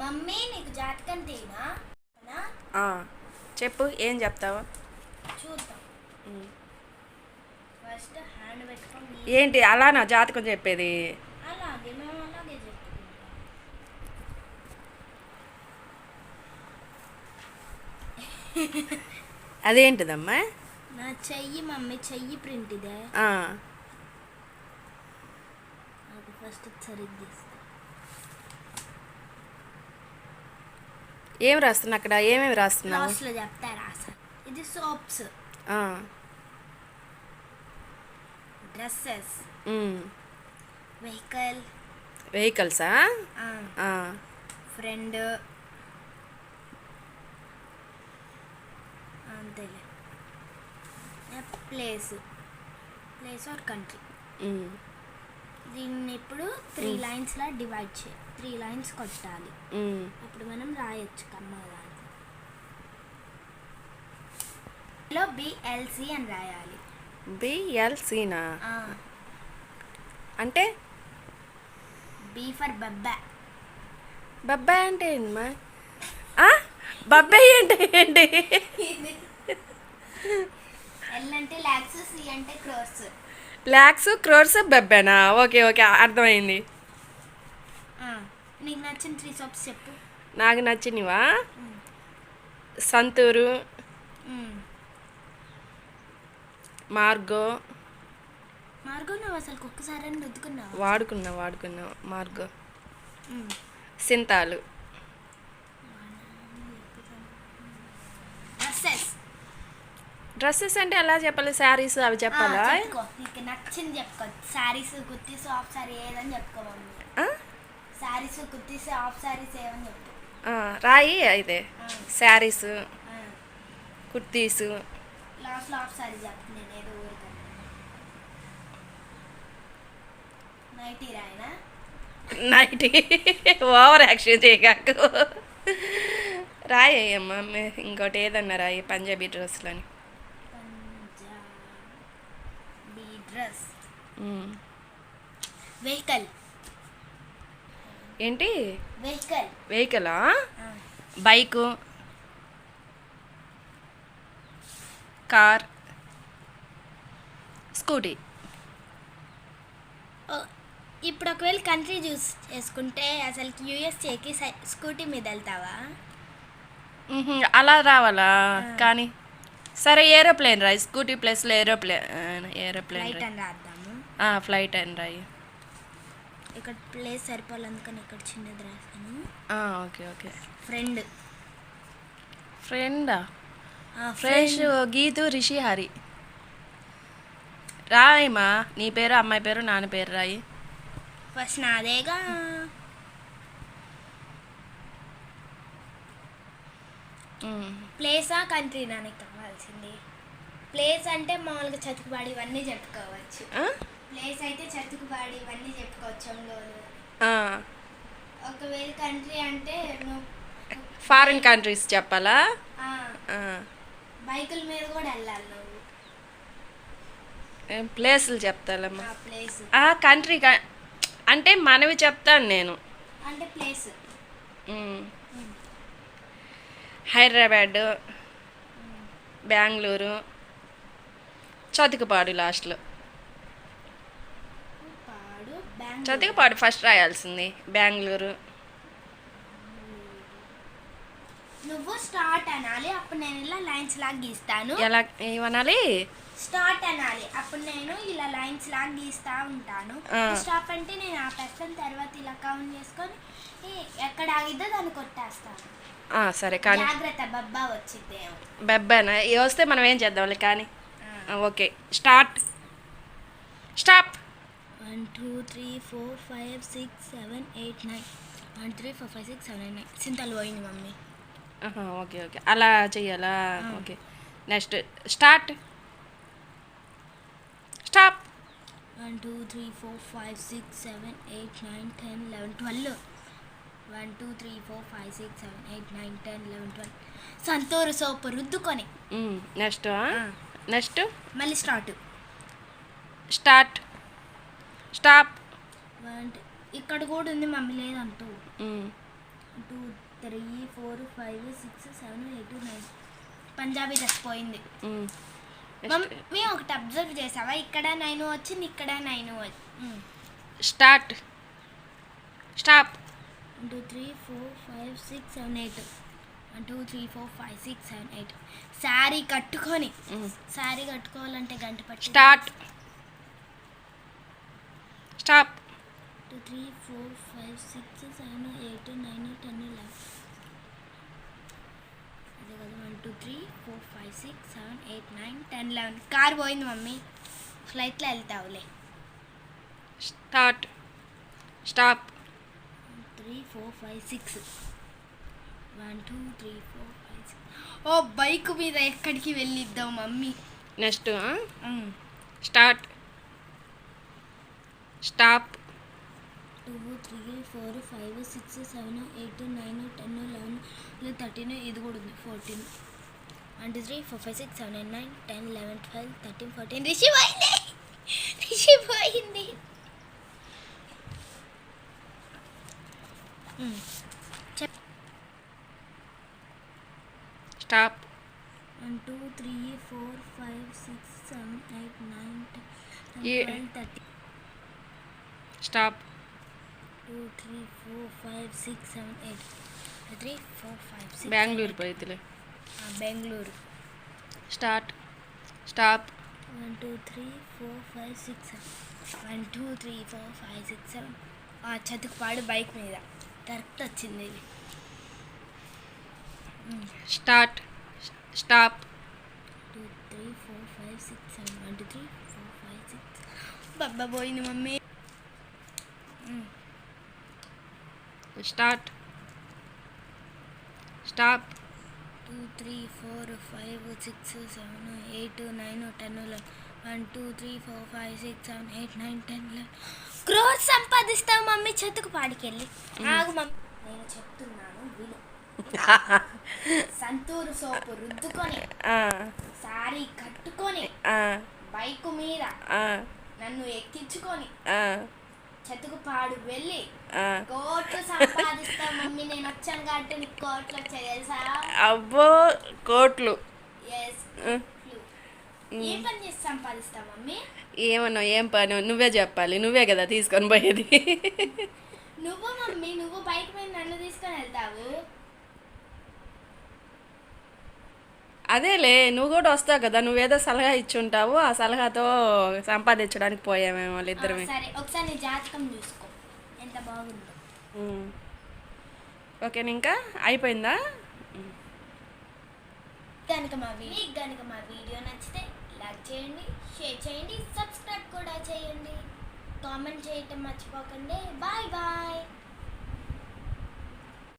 Mummy నీకు జాతకం తీనా? చెప్పు ఏం చెప్తావు? చూద్దాం. ఫస్ట్ హ్యాండ్ పెట్టుకొని ఏంటి అలా నా జాతకం చెప్పేది? అలాగే మేము అలాగే చెప్పుకుంటాం. అదేంటిదమ్మా? నా చెయ్యి మమ్మీ చెయ్యి ప్రింట్ ఇదే. ఫస్ట్ సరిగ్గా ఏం రాస్తున్నా అక్కడ? ఏమేమి రాస్తున్నావు? లాస్ట్లో చెప్తా రాసా. ఇది సోప్స్. ఆ, డ్రెస్సెస్. ఉమ్. వెహికల్. వెహికల్సా? ఆ, ఫ్రెండ్. అంతేలే. ప్లేస్. Place or country. ఉమ్, దీన్ని ఇప్పుడు త్రీ లైన్స్లా డివైడ్ చేయి. త్రీ లైన్స్ కొట్టాలి. ఉమ్. అప్పుడు మనం రాయొచ్చు కమ్మ దాంట్లో లో బిఎల్సి అని రాయాలి. బిఎల్సీనా అంటే? B for బబ్బా. బబ్బాయి అంటే ఏంటమ్మా ఆ? బబ్బాయి అంటే ఏంటి? ఎల్ అంటే ల్యాక్స్ సి అంటే క్రోర్స్. ల్యాక్స్ క్రోర్స్ బెబ్బేనా? ఓకే ఓకే అర్థమైంది. నీకు నచ్చిన త్రీ సోప్స్ చెప్పు. నాకు నచ్చినవా సంతూరు. మార్గో. మార్గో నువ్వు అసలు ఒక్కసారి వాడుకున్నా వాడుకున్నా మార్గో. సింతాలు. డ్రెస్సెస్. డ్రెస్సెస్ అంటే ఎలా చెప్పాలి? శారీస్ అవి చెప్పాలా? నచ్చింది చెప్పుకో. శారీస్ కుర్తీస్ ఆఫ్ సారీ ఏదని చెప్పుకో మమ్మీ. ఆ? శారీస్ కుర్తీస్ ఆఫ్ సారీస్ ఏమని చెప్పు రాయి అయితే. Saris kurtis. Nighty over action చేయగాకు రాయి అమ్మ ఇంకోటి ఏదన్నా రాయి పంజాబీ డ్రెస్లని వెహికల్. ఏంటి? వెహికల్. వెహికలా? బైకు. కార్. స్కూటీ. ఇప్పుడు ఒకవేళ కంట్రీ చూస్ చేసుకుంటే అసలు యూఎస్ఏకి స్కూటీ మీద వెళ్తావా? అలా రావాలా? కానీ సరే ఏరోప్లేన్ రాయి. స్కూటీ ప్లస్లో ఏరోప్లేన్ ఏరోప్లేన్ ఫ్లైట్ రాయి. అని రాద్దాము. ఫ్లైట్ అని రాయి. ఇక్కడ ప్లేస్ సరిపోవాలి అందుకని ఇక్కడ చిన్నది రాసాను ఆ, ఓకే ఓకే. ఫ్రెండ్ ఫ్రెండా ఫ్రెష్ గీతు రిషి హరి. రాయమ్మా నీ పేరు అమ్మాయి పేరు నాన్న పేరు రాయి. ఫస్ట్ నాదేగా? ప్లేసా కంట్రీ నాకు కావాల్సింది. ప్లేస్ అంటే మామూలుగా చతుకుబాడి ఇవన్నీ చెప్పుకోవచ్చు? ప్లేస్ అయితే చతుకుబాడి ఇవన్నీ చెప్పుకోవచ్చు ఒకవేళ కంట్రీ అంటే ఫారిన్ కంట్రీస్ చెప్పాలా? బైకుల మీద కూడా వెళ్ళాలి నువ్వు. ప్లేసులు చెప్తాలమ్మా. కంట్రీ అంటే మనవి చెప్తాను నేను. అంటే ప్లేస్. మ్. హైదరాబాద్ బెంగళూరు చతికిపాడు లాస్ట్లో. పాడు బెంగళూరు చతికిపాడు ఫస్ట్ రాయాల్సింది. బెంగళూరు. నువ్వు స్టార్ట్ అనాలి అప్పుడు నేను ఇలా లైన్స్ లాగా గీస్తాను. ఎలా ఏమనాలి? స్టార్ట్ అనాలి అప్పుడు నేను ఇలా లైన్స్ లాగా గీస్తా ఉంటాను. ఆ. స్టాప్ అంటే నేను ఆపేస్తాను తర్వాత ఇలా కౌంట్ చేసుకొని ఎక్కడ ఆగిద్దో దాన్ని కొట్టేస్తాను ఆ, సరే కానీ జాగ్రత్త బబ్బా బెబ్బానా? ఇవి వస్తే మనం ఏం చేద్దాంలే కానీ. ఆ, okay. Start. Stop. One two three four five six seven eight nine. One three four five six seven nine. సింతలు పోయింది మమ్మీ. Okay okay. అలా చెయ్యాలా? Okay. Next start. Stop. One two three four five six seven eight nine ten eleven twelve. One two three four five six seven eight nine ten eleven twelve. Santoor soap రుద్దుకొని. Next? Next. మళ్ళీ start. Start. Stop. ఇక్కడ కూడా ఉంది mummy లేదంటూ two three four five six seven eight nine. Punjabi dress పోయింది hmm. Mummy ఒకటి observe చేసావా? ఇక్కడ nine వచ్చింది ఇక్కడ nine start. Stop. One two three four five six seven eight. One two three four five six seven eight. Sari కట్టుకొని. శారీ కట్టుకోవాలంటే గంట పట్టి start. Stop. Two three four five six seven eight nine ten eleven అదే కదా one two three four five six seven eight nine ten eleven car పోయింది mummy. ఫ్లైట్లో వెళ్తావులే. Start stop three four five six one two three four five six ఓ bike మీద ఎక్కడికి వెళ్ళిద్దాం mummy? Next start stop. Two three four five six seven eight nine ten eleven thirteen ఇది కూడా ఉంది. Fourteen one two three four five six seven eight nine ten eleven twelve thirteen fourteen Rishi పోయింది. రిషి పోయింది. చెప్. Stop. One two three four five six seven eight nine ten twelve thirty stop. Two three four five six seven eight. Three four five six Bengaluru పోయిద్దిలే. Bengaluru. Start. Stop. One two three four five six seven. One two three four five six seven. ఆ చతుకుపాడు bike మీద. Correct వచ్చింది ఇది. Start. Stop. Two three four five six seven. One two three four five six. బబ్బా పోయింది mummy. Start stop two three four five six seven eight nine ten one two three four five six seven eight nine ten crore సంపాదిస్తావు mummy చెట్టుకు పాడికెళ్ళి. ఆగు mummy. నేను చెప్తున్నాను విను. Santoor soap రుద్దుకొని సారీ కట్టుకొని bike మీద నన్ను ఎక్కించుకొని చెతుకుపాడు వెళ్ళి కోట్లు సంపాదిస్తా మమ్మీ నేను వచ్చాను కాబట్టి నీకు కోట్లు వచ్చాయి తెలుసా? అబ్బో కోట్లు. ఏం పని చేసి సంపాదిస్తా మమ్మీ? ఏమన్నా ఏం పని? నువ్వే చెప్పాలి. నువ్వే కదా తీసుకొని పోయేది. నువ్వు మమ్మీ నువ్వు బైక్ మీద నన్ను తీసుకొని వెళ్తావు అదేలే నువ్వు కూడా వస్తావు కదా నువ్వేదో సలహా ఇచ్చుంటావు ఆ సలహాతో సంపాదించడానికి పోయామేమో ఆ, వాళ్ళిద్దరమే సరే ఒకసారి జాతకం చూసుకో ఎంత బాగుందో. ఓకేనా ఇంకా? అయిపోయిందా? కనుక మా వీడియో కనుక మా వీడియో నచ్చితే లైక్ చేయండి షేర్ చేయండి సబ్స్క్రైబ్ కూడా చేయండి. కామెంట్ చేయటం మర్చిపోకండి. Bye bye.